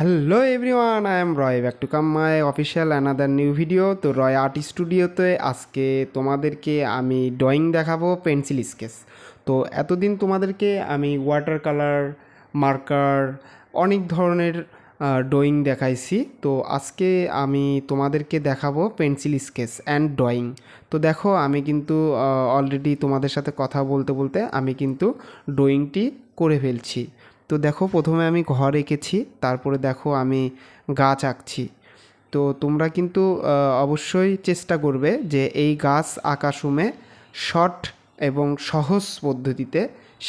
Hello everyone I am Roy back to come my official another new video তো Roy art স্টুডিওতে আজকে তোমাদেরকে আমি ড্রয়িং দেখাবো পেন্সিল স্কেচ তো এতদিন তোমাদেরকে আমি ওয়াটার কালার মার্কার অনেক ধরনের ড্রয়িং দেখাইছি। তো আজকে আমি তোমাদেরকে দেখাবো পেন্সিল স্কেচ অ্যান্ড ড্রয়িং তো দেখো, আমি কিন্তু অলরেডি তোমাদের সাথে কথা বলতে বলতে আমি কিন্তু ড্রয়িংটি করে ফেলছি। তো দেখো প্রথমে আমি ঘর এঁকেছি, তারপরে দেখো আমি গাছ আঁকছি। তো তোমরা কিন্তু অবশ্যই চেষ্টা করবে যে এই গাছ আঁকা সময় শর্ট এবং সহজ পদ্ধতিতে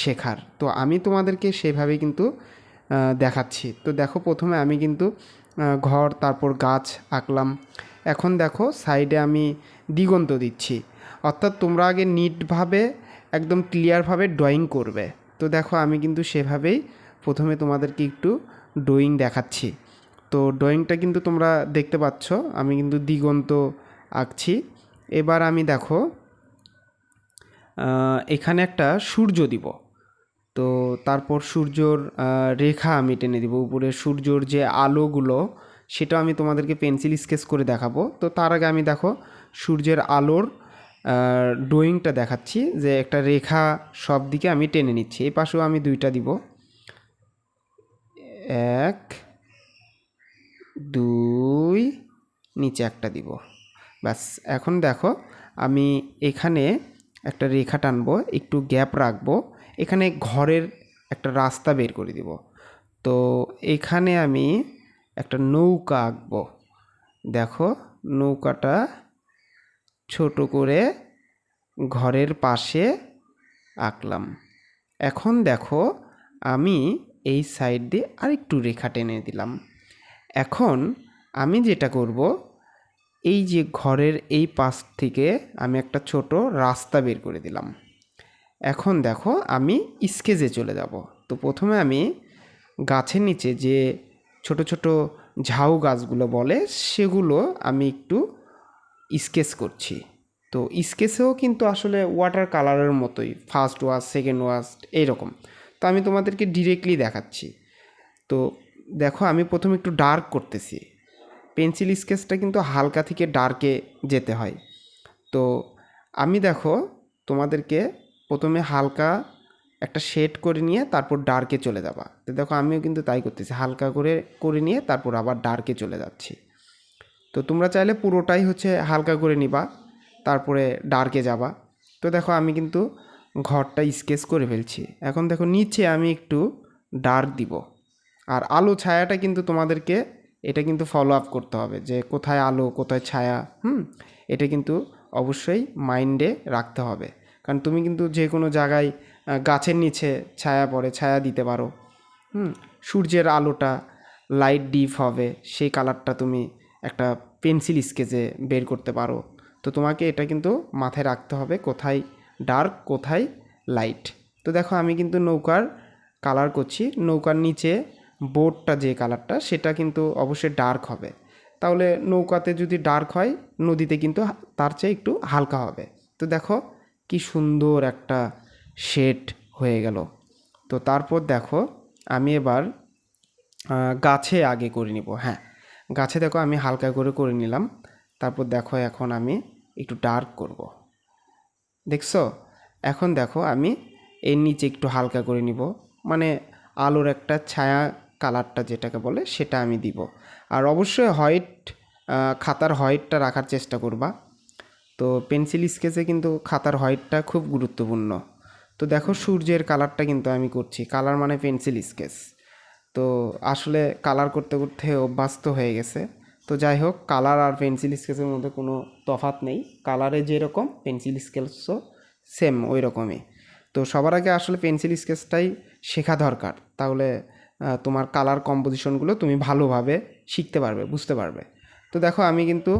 শেখার। তো আমি তোমাদেরকে সেভাবে কিন্তু দেখাচ্ছি। তো দেখো প্রথমে আমি কিন্তু ঘর, তারপর গাছ আঁকলাম। এখন দেখো সাইডে আমি দিগন্ত দিচ্ছি। অর্থাৎ তোমরা আগে নিটভাবে একদম ক্লিয়ারভাবে ড্রয়িং করবে। তো দেখো আমি কিন্তু সেভাবেই প্রথমে তোমাদেরকে একটু ড্রয়িং দেখাচ্ছি। তো ড্রয়িংটা কিন্তু তোমরা দেখতে পাচ্ছ, আমি কিন্তু দিগন্ত আঁকছি। এবার আমি দেখো এখানে একটা সূর্য দিব। তো তারপর সূর্যর রেখা আমি টেনে দিব। উপরে সূর্যর যে আলোগুলো, সেটা আমি তোমাদেরকে পেন্সিল স্কেচ করে দেখাবো। তো তার আগে আমি দেখো, সূর্যের আলোর ড্রয়িংটা দেখাচ্ছি। যে একটা রেখা সব দিকে আমি টেনে নিচ্ছি। এই পাশেও আমি দুইটা দিব। এক, দুই, নিচে একটা দিব। ব্যাস, এখন দেখো আমি এখানে একটা রেখা টানবো, একটু গ্যাপ রাখব, এখানে ঘরের একটা রাস্তা বের করে দিব। তো এখানে আমি একটা নৌকা আঁকবো। দেখো, নৌকাটা ছোট করে ঘরের পাশে আঁকলাম। এখন দেখো আমি এই সাইড দিয়ে আরেকটু রেখা টেনে দিলাম। এখন আমি যেটা করব, এই যে ঘরের এই পাশ থেকে আমি একটা ছোট রাস্তা বের করে দিলাম। এখন দেখো, আমি স্কেচে চলে যাব। তো প্রথমে আমি গাছের নিচে যে ছোট ছোট ঝাউ গাছগুলো বলে, সেগুলো আমি একটু স্কেচ করছি। তো স্কেচেও কিন্তু আসলে ওয়াটার কালারের মতোই ফার্স্ট ওয়াশ সেকেন্ড ওয়াশ এইরকম। তো আমি তোমাদেরকে ডিরেক্টলি দেখাচ্ছি। তো দেখো, আমি প্রথমে একটু ডার্ক করতেছি। পেন্সিল স্কেচটা কিন্তু হালকা থেকে ডার্কে যেতে হয়। তো আমি দেখো, তোমাদেরকে প্রথমে হালকা একটা শেড করে নিয়ে তারপর ডার্কে চলে যাবা। তো দেখো, আমিও কিন্তু তাই করতেছি। হালকা করে করে নিয়ে তারপর আবার ডার্কে চলে যাচ্ছি। তো তোমরা চাইলে পুরোটাই হচ্ছে হালকা করে নিবা, তারপরে ডার্কে যাবা। তো দেখো, আমি কিন্তু ঘরটা স্কেচ করে ফেলছি। এখন দেখো নিচে আমি একটু ডার্ক দিব। আর আলো ছায়াটা কিন্তু তোমাদেরকে এটা কিন্তু ফলো আপ করতে হবে যে কোথায় আলো, কোথায় ছায়া, হুম? এটা কিন্তু অবশ্যই মাইন্ডে রাখতে হবে। কারণ তুমি কিন্তু যে কোনো জায়গায় গাছের নিচে ছায়া পড়ে, ছায়া দিতে পারো, হুম? সূর্যের আলোটা লাইট ডিপ হবে, সেই কালারটা তুমি একটা পেন্সিল স্কেচে বের করতে পারো। তো তোমাকে এটা কিন্তু মাথায় রাখতে হবে কোথায় ডার্ক, কোথায়? লাইট। তো দেখো, আমি কিন্তু নৌকার কালার করছি। নৌকার নিচে বোর্ডটা, যে কালারটা, সেটা কিন্তু অবশ্যই ডার্ক হবে। তাহলে নৌকাতে যদি ডার্ক হয়, নদীতে কিন্তু তার চেয়ে একটু হালকা হবে। তো দেখো, কি সুন্দর একটা শেড হয়ে গেল। তো তারপর দেখো, আমি এবার গাছে আগে করে নিব। হ্যাঁ গাছে দেখো, আমি হালকা করে করে নিলাম। তারপর দেখো, এখন আমি একটু ডার্ক করব। দেখছ? এখন দেখো, আমি এর নিচে একটু হালকা করে নিব। মানে আলোর একটা ছায়া কালারটা যেটাকে বলে, সেটা আমি দিব। আর অবশ্যই হোয়াইট খাতার হোয়াইটটা রাখার চেষ্টা করবা। তো পেন্সিল স্কেচে কিন্তু খাতার হোয়াইটটা খুব গুরুত্বপূর্ণ। তো দেখো, সূর্যের কালারটা কিন্তু আমি করছি। কালার মানে পেন্সিল স্কেচ। তো আসলে কালার করতে করতে অভ্যস্ত হয়ে গেছে। তো যাই হোক কালার আর পেন্সিল স্কেচের মধ্যে কোনো তফাৎ নেই। কালারে যেরকম পেন্সিল স্কেচও সেম ওই রকমই তো সবার আগে আসলে পেন্সিল স্কেচটাই শেখা দরকার। তাহলে তোমার কালার কম্পোজিশনগুলো তুমি ভালোভাবে শিখতে পারবে, বুঝতে পারবে। তো দেখো, আমি কিন্তু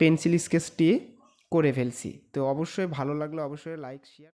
পেন্সিল স্কেচটি করে ফেলছি। তো অবশ্যই ভালো লাগলে অবশ্যই লাইক শেয়ার